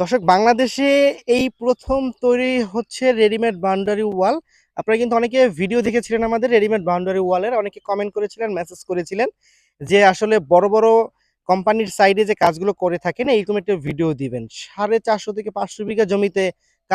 দর্শক, বাংলাদেশে এই প্রথম তৈরি হচ্ছে রেডিমেড বাউন্ডারি ওয়াল আপনারা কিন্তু অনেকে ভিডিও দেখেছিলেন আমাদের রেডিমেড বাউন্ডারি ওয়ালের অনেকে কমেন্ট করেছিলেন মেসেজ করেছিলেন যে আসলে বড় বড় কোম্পানির সাইডে যে কাজগুলো করে থাকেন, এইরকম একটা ভিডিও দিবেন। সাড়ে চারশো থেকে পাঁচশো বিঘা জমিতে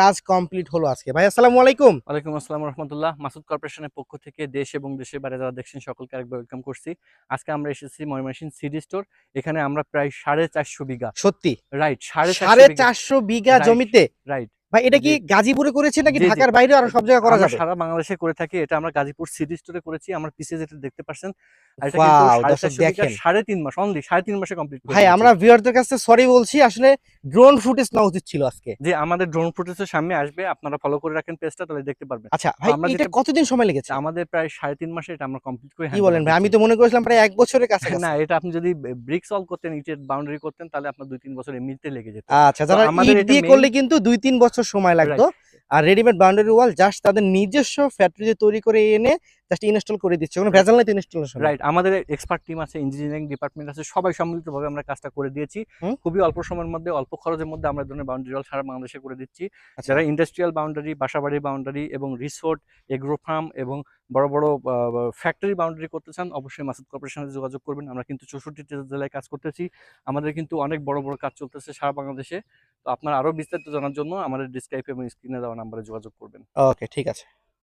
কাজ কমপ্লিট হলো আজকে। ভাই আসসালামু আলাইকুম। ওয়ালাইকুম আসসালাম রহমতুল্লাহ। মাসুদ কর্পোরেশনের পক্ষ থেকে দেশ এবং দেশের বাইরে যারা দেখছেন সকলকে আরেকবার ওয়েলকাম করছি। আজকে আমরা এসেছি ময়মনসিং সিডি স্টোর এখানে আমরা প্রায় সাড়ে চারশো বিঘা। সত্যি। রাইট সাড়ে চারশো বিঘা। জমিতে রাইট ভাই এটা কি গাজীপুরে করেছে নাকি। ঢাকার বাইরে আরও সব জায়গায় করা যাবে? সারা বাংলাদেশে করে থাকি এটা আমরা গাজীপুর সিডি স্টোরে করেছি আমরা পিছিয়ে যেটা দেখতে পাচ্ছেন আর এটা কিন্তু Wow, সাড়ে দর্শক চারশো বিঘা দেখেন। সাড়ে তিন মাস অনলি সাড়ে তিন মাসে কমপ্লিট ভাই আমরা ভিউয়ারদের কাছে সরি বলছি আসলে ড্রোন ফুটেজ নেওয়া উচিত ছিল আজকে। যে আমাদের ড্রোন ফুটেজের সামনে আসবে আপনারা ফলো করে রাখেন পেজটা তাহলে দেখতে পারবেন। আচ্ছা ভাই এটা কতদিন সময় লেগেছে? আমাদের প্রায় সাড়ে তিন মাসে এটা আমরা কমপ্লিট করে কি বলেন ভাই আমি তো মনে করেছিলাম প্রায় এক বছরের কাছে না এটা আপনি যদি ব্রিক সলভ করতেন ইটের বাউন্ডারি করতেন তাহলে আপনার দুই তিন বছর এমনিতে লেগে যেত। আচ্ছা যারা আমাদের দিয়ে করলে কিন্তু দুই তিন বছর সময় লাগতো। আর রেডিমেড বাউন্ডারি ওয়াল জাস্ট তাদের নিজস্ব ফ্যাক্টরি তৈরি করে এনে জাস্ট ইনস্টল করে দিচ্ছে। কোনো ভেজাল নাই তো ইনস্টলেশন রাইট আমাদের এক্সপার্ট টিম আছে ইঞ্জিনিয়ারিং ডিপার্টমেন্ট আছে সবাই সম্মিলিতভাবে আমরা কাজটা করে দিয়েছি। খুবই অল্প সময়ের মধ্যে অল্প খরচের মধ্যে আমরা ধরনের বাউন্ডারি ওয়াল সারা বাংলাদেশে করে দিচ্ছি। আচ্ছা। যারা ইন্ডাস্ট্রিয়াল বাউন্ডারি বাসাবাড়ির বাউন্ডারি এবং রিসোর্ট এগ্রো ফার্ম এবং বড় বড় ফ্যাক্টরি বাউন্ডারি করতে চান অবশ্যই মাসুদ কর্পোরেশনের সাথে যোগাযোগ করবেন। আমরা কিন্তু চৌষট্টি জেলায় কাজ করতেছি। আমাদের কিন্তু অনেক বড় বড় কাজ চলতেছে সারা বাংলাদেশে। আপনার আরও বিস্তারিত জানার জন্য আমাদের ডিসক্রাইব এবং স্ক্রিনে দেওয়া নাম্বারে যোগাযোগ করবেন। ওকে ঠিক আছে।